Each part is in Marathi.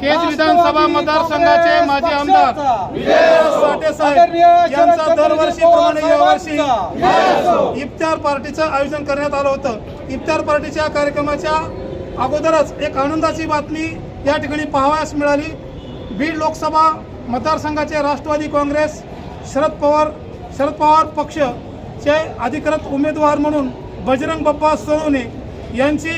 केज विधानसभा मतदारसंघाचे माजी आमदार साठे साहेब यांचा दरवर्षीप्रमाणे यावर्षी इफ्तार पार्टीचं आयोजन करण्यात आलं होतं. इफ्तार पार्टीच्या कार्यक्रमाच्या अगोदरच एक आनंदाची बातमी या ठिकाणी पाहावयास मिळाली. बीड लोकसभा मतदारसंघाचे राष्ट्रवादी काँग्रेस शरद पवार शरद पवार पक्षचे अधिकृत उमेदवार म्हणून बजरंग बाप्पा सोनवणे यांची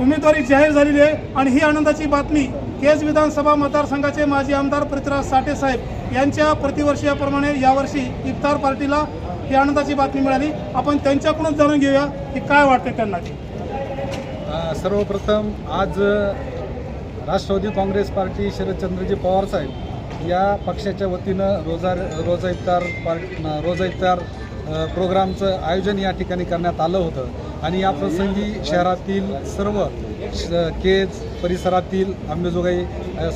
उमेदवारी जाहीर झालेली आहे. आणि ही आनंदाची बातमी केज विधानसभा मतदारसंघाचे माजी आमदार पृथ्वीराज साठे साहेब यांच्या प्रतिवर्षीयाप्रमाणे यावर्षी इफ्तार पार्टीला ही आनंदाची बातमी मिळाली. आपण त्यांच्याकडून जाणून घेऊया की काय वाटते त्यांना. सर्वप्रथम आज राष्ट्रवादी काँग्रेस पार्टी शरदचंद्रजी पवार साहेब या पक्षाच्या वतीनं रोजा रोजा इफ्तार पार्ट रोजा इफ्तार प्रोग्रामचं आयोजन या ठिकाणी करण्यात आलं होतं. आणि या प्रसंगी शहरातील सर्व श- केज परिसरातील आंबेजोगाई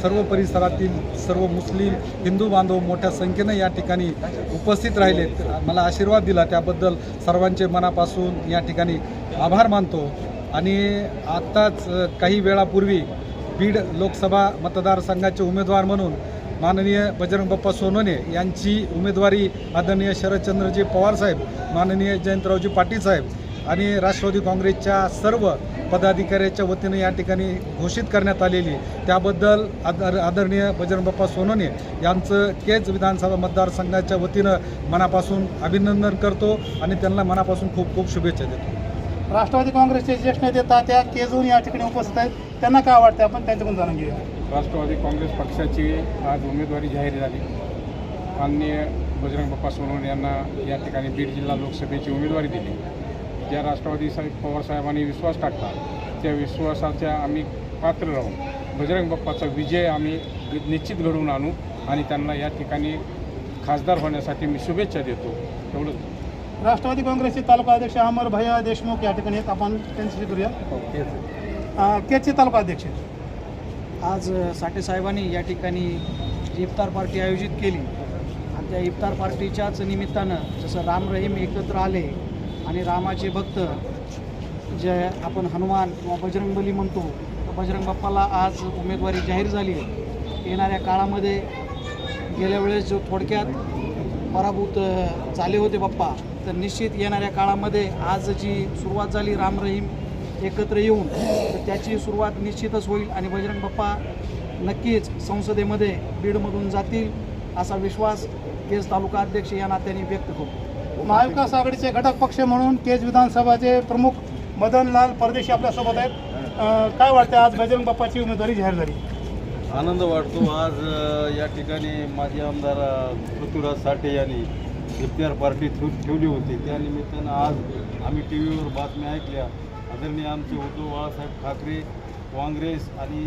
सर्व परिसरातील सर्व मुस्लिम हिंदू बांधव मोठ्या संख्येनं या ठिकाणी उपस्थित राहिलेत मला आशीर्वाद दिला त्याबद्दल सर्वांचे मनापासून या ठिकाणी आभार मानतो. आणि आत्ताच काही वेळापूर्वी बीड लोकसभा मतदारसंघाचे उमेदवार म्हणून माननीय बजरंग बाप्पा सोनोने यांची उमेदवारी आदरणीय शरदचंद्रजी पवार साहेब माननीय जयंतरावजी पाटील साहेब आणि राष्ट्रवादी काँग्रेसच्या सर्व पदाधिकाऱ्याच्या वतीनं या ठिकाणी घोषित करण्यात आलेली त्याबद्दल आदर आदरणीय बजरंग बाप्पा सोनवणे यांचं केज विधानसभा मतदारसंघाच्या वतीनं मनापासून अभिनंदन करतो आणि त्यांना मनापासून खूप खूप शुभेच्छा देतो. राष्ट्रवादी काँग्रेसचे ज्येष्ठ नेते तात्या केजून या ठिकाणी उपस्थित आहेत. त्यांना काय वाटते आपण त्यांच्याकडून जाणून घेऊया. राष्ट्रवादी काँग्रेस पक्षाची आज उमेदवारी जाहीर झाली. माननीय बजरंग बाप्पा सोनवणे यांना या ठिकाणी बीड जिल्हा लोकसभेची उमेदवारी दिली. ज्या राष्ट्रवादी साहेब पवारसाहेबांनी विश्वास टाकला त्या विश्वासाच्या आम्ही पात्र राहून बजरंग बाप्पाचा विजय आम्ही निश्चित घडवून आणू आणि त्यांना या ठिकाणी खासदार होण्यासाठी मी शुभेच्छा देतो. एवढंच. राष्ट्रवादी काँग्रेसचे तालुका अध्यक्ष अमर भैया देशमुख या ठिकाणी आहेत. आपण त्यांच्याशी करूया. अं, केजचे तालुका अध्यक्ष. आज साठे साहेबांनी या ठिकाणी इफ्तार पार्टी आयोजित केली. आणि त्या इफ्तार पार्टीच्याच निमित्तानं जसं राम रहीम एकत्र आले आणि रामाचे भक्त जे आपण हनुमान किंवा बजरंगबली म्हणतो तर बजरंग बाप्पाला आज उमेदवारी जाहीर झाली आहे. येणाऱ्या काळामध्ये गेल्या वेळेस जो थोडक्यात पराभूत झाले होते बाप्पा तर निश्चित येणाऱ्या काळामध्ये आज जी सुरुवात झाली राम रहीम एकत्र येऊन तर त्याची सुरुवात निश्चितच होईल आणि बजरंग बाप्पा नक्कीच संसदेमध्ये बीडमधून जातील असा विश्वास केस तालुका अध्यक्ष या नात्याने व्यक्त करतो. महाविकास आघाडीचे घटक पक्ष म्हणून केज विधानसभाचे प्रमुख मदनलाल परदेशी आपल्यासोबत आहेत. काय वाटतं आज बजरंग बाप्पाची उमेदवारी जाहीर झाली? आनंद वाटतो. आज या ठिकाणी माजी आमदार पृथ्वीराज साठे यांनी इफ्तियार पार्टी ठेव ठेवली होती. त्या निमित्तानं आज आम्ही टी व्हीवर बातम्या ऐकल्या. आदरणीय आमचे उद्धव बाळासाहेब ठाकरे काँग्रेस आणि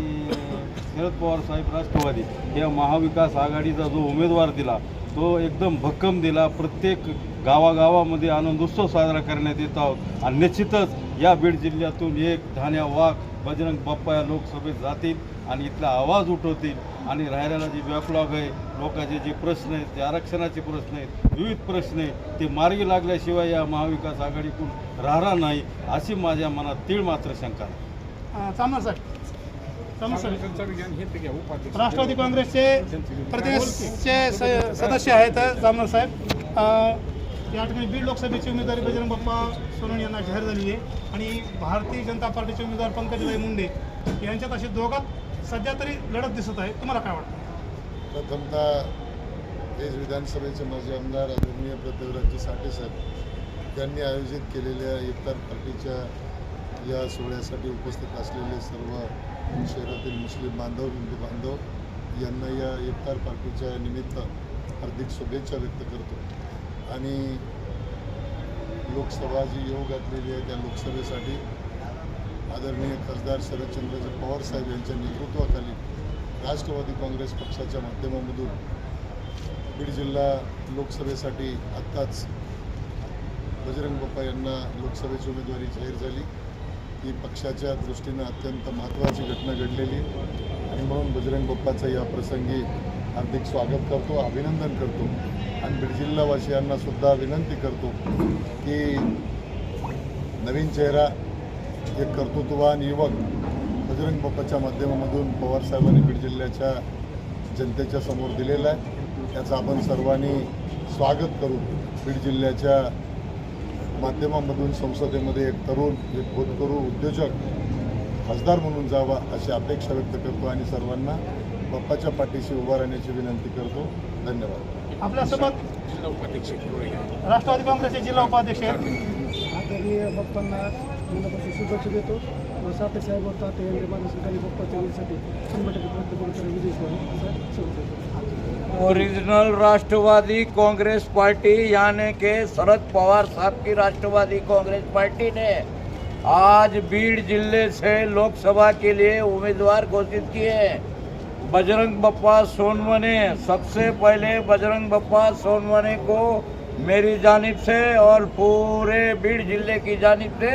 शरद पवार साहेब राष्ट्रवादी या महाविकास आघाडीचा जो उमेदवार दिला तो एकदम भक्कम दिला. प्रत्येक गावागावामध्ये आनंदोत्सव साजरा करण्यात येत आहोत. आणि निश्चितच या बीड जिल्ह्यातून एक धान्या वाघ बजरंग बाप्पा या लोकसभेत जातील आणि इथला आवाज उठवतील. आणि राहिलेला जे बॅकलॉग आहे लोकांचे जे प्रश्न आहेत ते आरक्षणाचे प्रश्न आहेत विविध प्रश्न आहेत ते मार्गी लागल्याशिवाय या महाविकास आघाडीकडून राहणार नाही अशी माझ्या मनात तीळ मात्र शंका आहे. अं, साहेब राष्ट्रवादी काँग्रेसचे प्रदेशचे सदस्य आहेत जामदार साहेब या ठिकाणी बीड लोकसभेची उमेदवारी बजरंग बाप्पा सोनवणे यांना जाहीर झाली आहे. आणि भारतीय जनता पार्टीचे उमेदवार पंकजभाई मुंडे यांच्यात असे दोघात सध्या तरी लढत दिसत आहे. तुम्हाला काय वाटतं? प्रथमतः देश विधानसभेचे माजी आमदार आदरणीय पृथ्वीराजजी साठे साहेब यांनी आयोजित केलेल्या इफ्तार पार्टीच्या या सोहळ्यासाठी उपस्थित असलेले सर्व शहरातील मुस्लिम बांधव हिंदू बांधव यांना या इफ्तार पार्टीच्या निमित्त हार्दिक शुभेच्छा व्यक्त करतो. आणि लोकसभा जी येऊ घातलेली आहे त्या लोकसभेसाठी. आदरणीय खासदार शरदचंद्रजी पवार साहेब यांच्या नेतृत्वाखाली राष्ट्रवादी काँग्रेस पक्षाच्या माध्यमामधून बीड जिल्हा लोकसभेसाठी आत्ताच बजरंग बाप्पा यांना लोकसभेची उमेदवारी जाहीर झाली. ही पक्षाच्या दृष्टीनं अत्यंत महत्त्वाची घटना घडलेली आणि म्हणून बजरंग बाप्पाचं या प्रसंगी हार्दिक स्वागत करतो अभिनंदन करतो. आणि बीड जिल्हावासियांना सुद्धा विनंती करतो की नवीन चेहरा एक कर्तृत्ववान युवक बजरंग बाप्पाच्या माध्यमामधून पवार साहेबांनी बीड जिल्ह्याच्या जनतेच्या समोर दिलेला आहे. त्याचं आपण सर्वांनी स्वागत करू. बीड जिल्ह्याच्या माध्यमामधून संसदेमध्ये एक तरुण एक भूतकरू उद्योजक खासदार म्हणून जावा अशी अपेक्षा व्यक्त करतो आणि सर्वांना बाप्पाच्या पाठीशी उभा राहण्याची विनंती करतो. धन्यवाद. आपल्यासोबत राष्ट्रवादी काँग्रेसचे जिल्हा उपाध्यक्ष आदरणीय बाप्पांना मनापासून शुभेच्छा देतो. साठे साहेब होता ते मानसिकाने बाप्पाच्या वेळेसाठी शंभर टक्के प्रयत्न ओरिजिनल राष्ट्रवादी कांग्रेस पार्टी यानी के शरद पवार साहब की राष्ट्रवादी कांग्रेस पार्टी ने आज बीड़ ज़िले से लोकसभा के लिए उम्मीदवार घोषित किए बजरंग बप्पा सोनवने सबसे पहले बजरंग बप्पा सोनवने को मेरी जानिब से और पूरे बीड़ ज़िले की जानिब से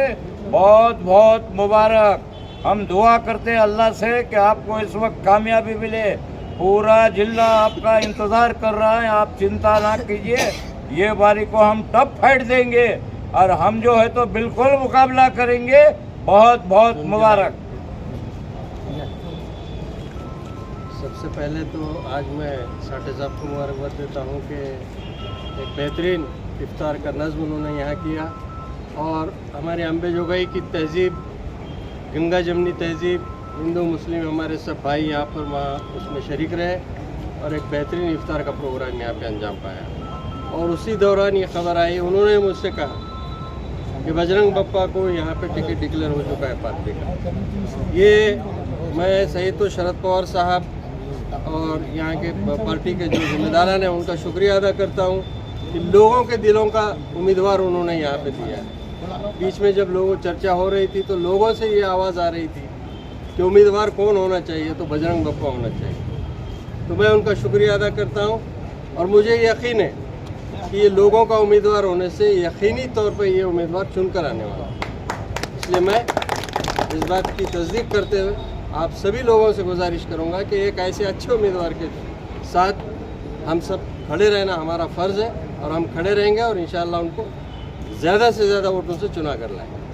बहुत बहुत मुबारक। हम दुआ करते हैं अल्लाह से कि आपको इस वक्त कामयाबी मिले। पूरा जिला आपका इंतज़ार कर रहा है आप चिंता ना कीजिए। ये बारी को हम टप फाइट देंगे और हम जो है तो बिल्कुल मुकाबला करेंगे। बहुत बहुत मुबारक। सबसे पहले तो आज मैं साठे साहब को मुबारकबाद देता हूँ कि एक बेहतरीन इफ्तार का नज़म उन्होंने यहाँ किया। और हमारे अम्बे जोगाई की तहज़ीब, गंगा जमनी तहज़ीब, हिंदू, मुस्लिम, हमारे सब भाई यहाँ पर वहाँ उसमें शरीक रहे और एक बेहतरीन इफ्तार का प्रोग्राम यहाँ पे अंजाम पाया। और उसी दौरान ये खबर आई, उन्होंने मुझसे कहा कि बजरंग बप्पा को यहाँ पे टिकट डिक्लेयर हो चुका है पार्टी का। ये मैं सही तो शरद पवार साहब और यहाँ के पार्टी के जो जिम्मेदारान हैं उनका शुक्रिया अदा करता हूँ। कि लोगों के दिलों का उम्मीदवार उन्होंने यहाँ पे दिया है। बीच में जब लोगों, चर्चा हो रही थी तो लोगों से ये आवाज़ आ रही थी कि उम्मीदवार कौन होना चाहिए तो बजरंग बप्पा होना चाहिए। तो मैं उनका शुक्रिया अदा करता हूँ और मुझे यकीन है कि ये लोगों का उम्मीदवार होने से यकीनी तौर पर ये उम्मीदवार चुनकर आने वाला इसलिए मैं इस बात की तस्दीक करते हुए आप सभी लोगों से गुजारिश करूँगा कि एक ऐसे अच्छे उम्मीदवार के साथ हम सब खड़े रहना हमारा फ़र्ज़ है और हम खड़े रहेंगे और इन उनको ज़्यादा से ज़्यादा वोटों से चुना कर लाएँगे।